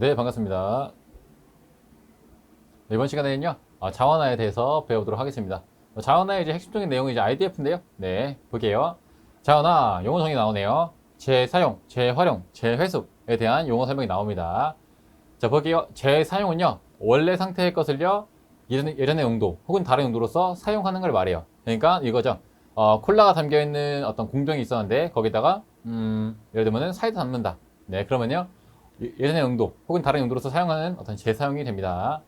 네, 반갑습니다. 네, 이번 시간에는요, 어, 자원화에 대해서 배워보도록 하겠습니다. 어, 자원화의 이제 핵심적인 내용이 이제 IDF인데요. 네, 볼게요. 자원화, 용어 정의 나오네요. 재사용, 재활용, 재회수에 대한 용어 설명이 나옵니다. 자, 볼게요. 재사용은요, 원래 상태의 것을요, 예전, 예전의 용도 혹은 다른 용도로서 사용하는 걸 말해요. 그러니까 이거죠. 어, 콜라가 담겨있는 어떤 공병이 있었는데, 거기다가, 음, 예를 들면은 사이드 담는다. 네, 그러면요, 예- 예전의 용도 혹은 다른 용도로서 사용하는 어떤 재사용이 됩니다.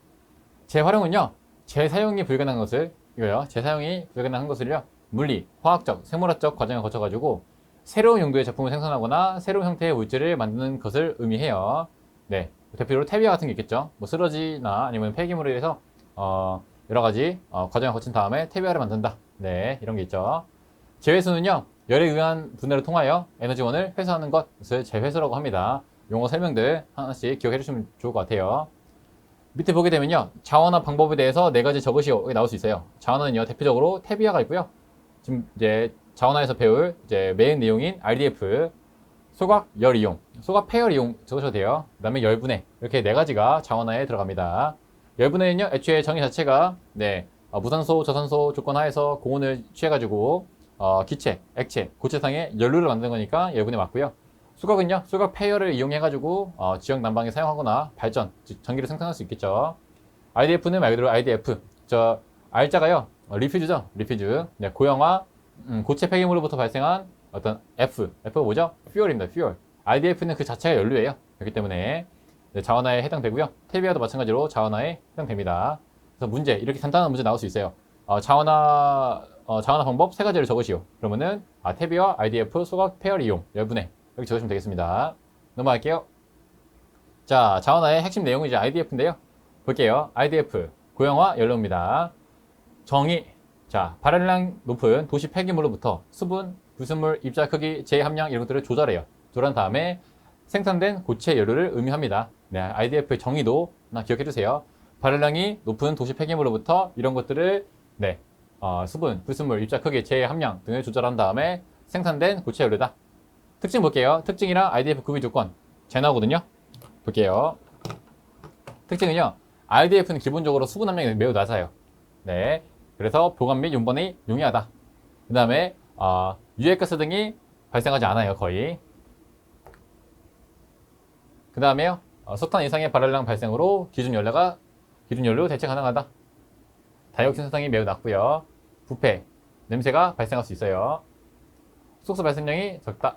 재활용은요, 재사용이 불가능한 것을, 이거요, 재사용이 불가능한 것을요, 물리, 화학적, 생물학적 과정을 거쳐가지고 새로운 용도의 제품을 생산하거나 새로운 형태의 물질을 만드는 것을 의미해요. 네. 대표적으로 태비와 같은 게 있겠죠. 뭐 쓰러지나 아니면 폐기물에 의해서 어, 여러 가지 어, 과정을 거친 다음에 태비화를 만든다. 네, 이런 게 있죠. 재회수는요, 열에 의한 분해를 통하여 에너지원을 회수하는 것을 재회수라고 합니다. 용어 설명들 하나씩 기억해 주시면 좋을 것 같아요. 밑에 보게 되면요, 자원화 방법에 대해서 네 가지 적으시오 여기 나올 수 있어요. 자원화는요, 대표적으로 태비화가 있고요. 지금 이제 자원화에서 배울 이제 메인 내용인 RDF, 소각 열 이용, 소각 폐열 이용 적으셔도 돼요. 그 다음에 열분해 이렇게 네 가지가 자원화에 들어갑니다. 열분해는요, 애초에 정의 자체가 네 어, 무산소, 저산소 조건 하에서 고온을 취해가지고 어, 기체, 액체, 고체상의 연료를 만드는 거니까 열분해 맞고요. 수각은요, 수각 폐열을 이용해가지고 어, 지역 난방에 사용하거나 발전, 즉 전기를 생산할 수 있겠죠. IDF는 말 그대로 IDF, 저 R자가요, 어, 리퓨즈죠, 리퓨즈. 네, 고형화, 음, 고체 폐기물로부터 발생한 어떤 F, F가 뭐죠? 퓨얼입니다, 퓨얼. IDF는 그 자체가 연료예요. 그렇기 때문에 네, 자원화에 해당되고요. 태비화도 마찬가지로 자원화에 해당됩니다. 그래서 문제, 이렇게 간단한 문제 나올 수 있어요. 어, 자원화, 어, 자원화 방법 세 가지를 적으시오. 그러면은, 아, 태비화, IDF, 소각, 폐열 이용, 열분해. 이렇게 적으시면 되겠습니다. 넘어갈게요. 자, 자원화의 핵심 내용은 이제 IDF인데요. 볼게요. IDF, 고형화 연료입니다. 정의. 자, 발열량 높은 도시 폐기물로부터 수분, 불순물, 입자 크기, 제함량 이런 것들을 조절해요. 조절한 다음에 생산된 고체 연료를 의미합니다. 네, IDF의 정의도 하나 기억해 주세요. 발열량이 높은 도시 폐기물로부터 이런 것들을 네, 어, 수분, 불순물, 입자 크기, 제함량 등을 조절한 다음에 생산된 고체 연료다. 특징 볼게요. 특징이랑 IDF 구비 조건 잘 나오거든요. 볼게요. 특징은요. IDF는 기본적으로 수분 함량이 매우 낮아요. 네. 그래서 보관 및 용번이 용이하다. 그 다음에 어, 유해가스 등이 발생하지 않아요. 거의. 그 다음에요. 어, 석탄 이상의 발열량 발생으로 기준 연료가 기준 연료 대체 가능하다. 다이옥신 사상이 매우 낮고요. 부패, 냄새가 발생할 수 있어요. 속수 발생량이 적다.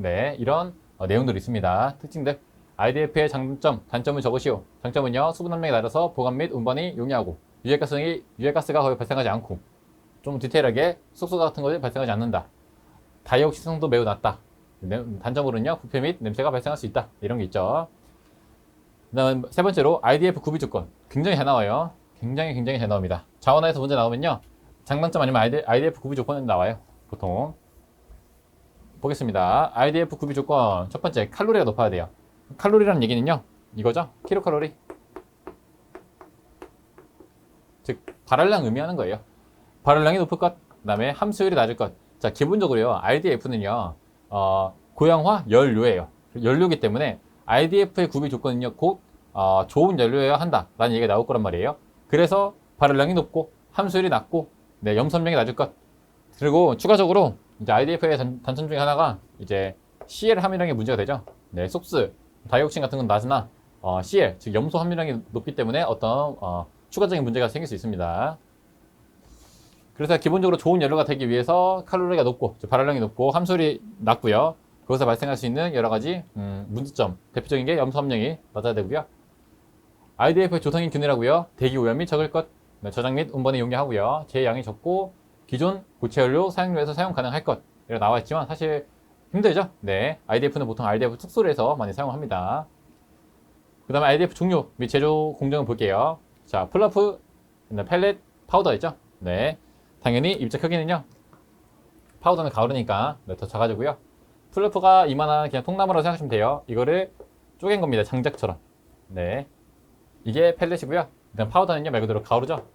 네, 이런 어, 내용들이 있습니다. 특징들. IDF의 장점, 단점을 적으시오. 장점은요, 수분 함량이 낮아서 보관 및 운반이 용이하고, 유해가스이, 유해가스가 거의 발생하지 않고, 좀 디테일하게 속수 같은 것이 발생하지 않는다. 다이옥시성도 매우 낮다. 네, 단점으로는요, 부패 및 냄새가 발생할 수 있다. 이런 게 있죠. 그 다음 세 번째로 IDF 구비 조건. 굉장히 잘 나와요. 굉장히 굉장히 잘 나옵니다. 자원화에서 문제 나오면요, 장단점 아니면 IDF 구비 조건이 나와요. 보통. 보겠습니다. IDF 구비 조건 첫 번째 칼로리가 높아야 돼요. 칼로리라는 얘기는요 이거죠 킬로칼로리 즉 발열량 의미하는 거예요. 발열량이 높을 것, 그다음에 함수율이 낮을 것. 자 기본적으로요 RDF는요 어, 고양화 연료예요. 연료기 때문에 IDF의 구비 조건은요 곧 어, 좋은 연료여야 한다라는 얘기가 나올 거란 말이에요. 그래서 발열량이 높고 함수율이 낮고 네, 염선량이 낮을 것. 그리고 추가적으로 이제 IDF의 단, 단점 중에 하나가 이제 CL 함유량이 문제가 되죠. 네, 속스, 다이옥신 같은 건 낮으나 어, CL, 즉 염소 함유량이 높기 때문에 어떤 어, 추가적인 문제가 생길 수 있습니다. 그래서 기본적으로 좋은 연료가 되기 위해서 칼로리가 높고 즉 발열량이 높고 함수율이 낮고요. 거기서 발생할 수 있는 여러 가지 음, 문제점 대표적인 게 염소 함량이 낮아야 되고요. IDF의 조성이 균일하고요. 대기 오염이 적을 것, 네, 저장 및 운반에 용이하고요. 제양이 적고 기존 고체 연료 사용료에서 사용 가능할 것 이렇게 나와 있지만 사실 힘들죠? 네. IDF는 보통 RDF 특수로 해서 많이 사용합니다. 그 다음에 IDF 종류 및 제조 공정을 볼게요. 자, 플러프, 펠렛, 파우더 있죠? 네. 당연히 입자 크기는요. 파우더는 가오르니까 네, 더 작아지고요. 플러프가 이만한 그냥 통나무라고 생각하시면 돼요. 이거를 쪼갠 겁니다. 장작처럼. 네. 이게 펠렛이고요. 일단 파우더는요 말 그대로 가오르죠.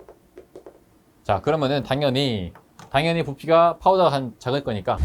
자 그러면은 당연히 당연히 부피가 파우더가 한 작을 거니까